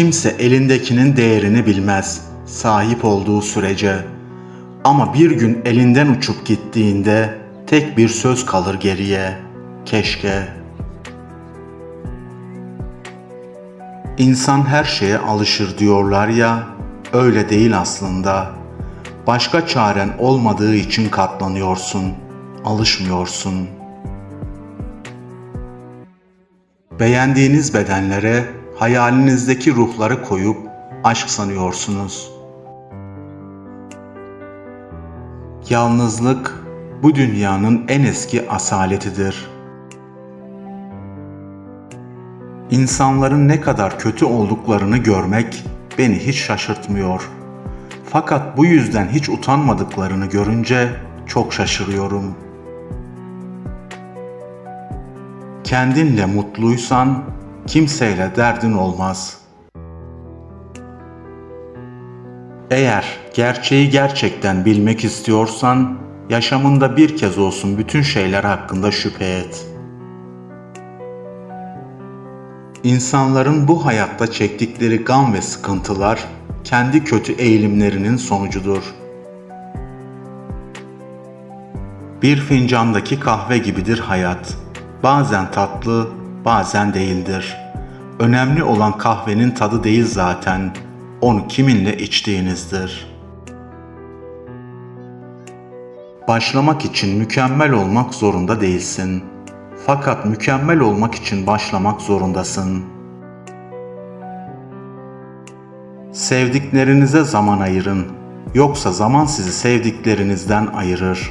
Kimse elindekinin değerini bilmez sahip olduğu sürece. Ama bir gün elinden uçup gittiğinde tek bir söz kalır geriye. Keşke. İnsan her şeye alışır diyorlar ya, öyle değil aslında. Başka çaren olmadığı için katlanıyorsun, alışmıyorsun. Beğendiğiniz bedenlere hayalinizdeki ruhları koyup aşk sanıyorsunuz. Yalnızlık bu dünyanın en eski asaletidir. İnsanların ne kadar kötü olduklarını görmek beni hiç şaşırtmıyor. Fakat bu yüzden hiç utanmadıklarını görünce çok şaşırıyorum. Kendinle mutluysan kimseyle derdin olmaz. Eğer gerçeği gerçekten bilmek istiyorsan yaşamında bir kez olsun bütün şeyler hakkında şüphe et. İnsanların bu hayatta çektikleri gam ve sıkıntılar kendi kötü eğilimlerinin sonucudur. Bir fincandaki kahve gibidir hayat. Bazen tatlı, bazen değildir. Önemli olan kahvenin tadı değil zaten, onu kiminle içtiğinizdir. Başlamak için mükemmel olmak zorunda değilsin. Fakat mükemmel olmak için başlamak zorundasın. Sevdiklerinize zaman ayırın. Yoksa zaman sizi sevdiklerinizden ayırır.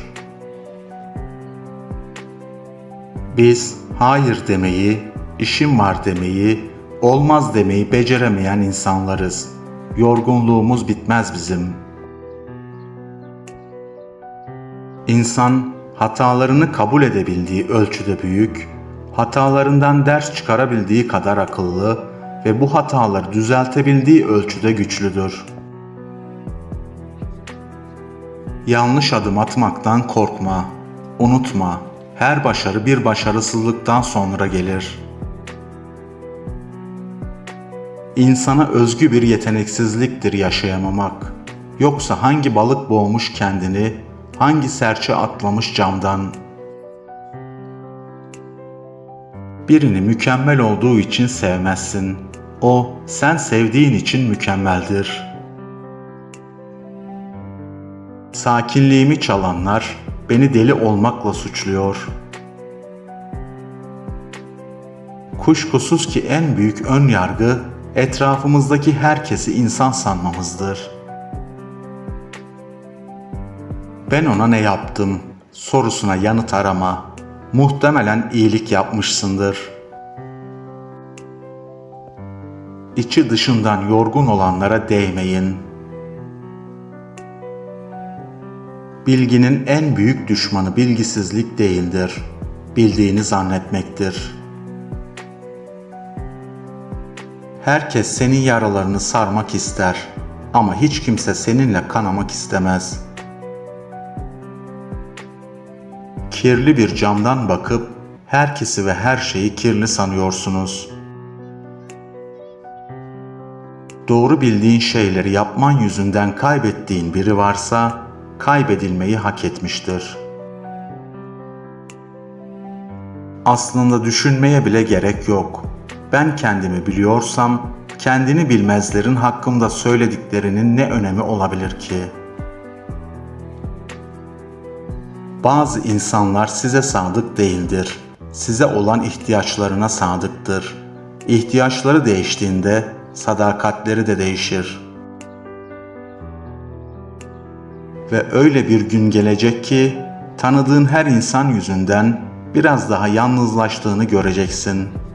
Biz hayır demeyi, işim var demeyi, olmaz demeyi beceremeyen insanlarız. Yorgunluğumuz bitmez bizim. İnsan hatalarını kabul edebildiği ölçüde büyük, hatalarından ders çıkarabildiği kadar akıllı ve bu hataları düzeltebildiği ölçüde güçlüdür. Yanlış adım atmaktan korkma. Unutma, her başarı bir başarısızlıktan sonra gelir. İnsana özgü bir yeteneksizliktir yaşayamamak. Yoksa hangi balık boğmuş kendini, hangi serçe atlamış camdan? Birini mükemmel olduğu için sevmezsin. O, sen sevdiğin için mükemmeldir. Sakinliğimi çalanlar beni deli olmakla suçluyor. Kuşkusuz ki en büyük ön yargı etrafımızdaki herkesi insan sanmamızdır. Ben ona ne yaptım sorusuna yanıt arama. Muhtemelen iyilik yapmışsındır. İçi dışından yorgun olanlara değmeyin. Bilginin en büyük düşmanı bilgisizlik değildir. Bildiğini zannetmektir.'' Herkes senin yaralarını sarmak ister ama hiç kimse seninle kanamak istemez. Kirli bir camdan bakıp herkesi ve her şeyi kirli sanıyorsunuz. Doğru bildiğin şeyleri yapman yüzünden kaybettiğin biri varsa kaybedilmeyi hak etmiştir. Aslında düşünmeye bile gerek yok.'' Ben kendimi biliyorsam, kendini bilmezlerin hakkımda söylediklerinin ne önemi olabilir ki? Bazı insanlar size sadık değildir. Size olan ihtiyaçlarına sadıktır. İhtiyaçları değiştiğinde sadakatleri de değişir. Ve öyle bir gün gelecek ki tanıdığın her insan yüzünden biraz daha yalnızlaştığını göreceksin.''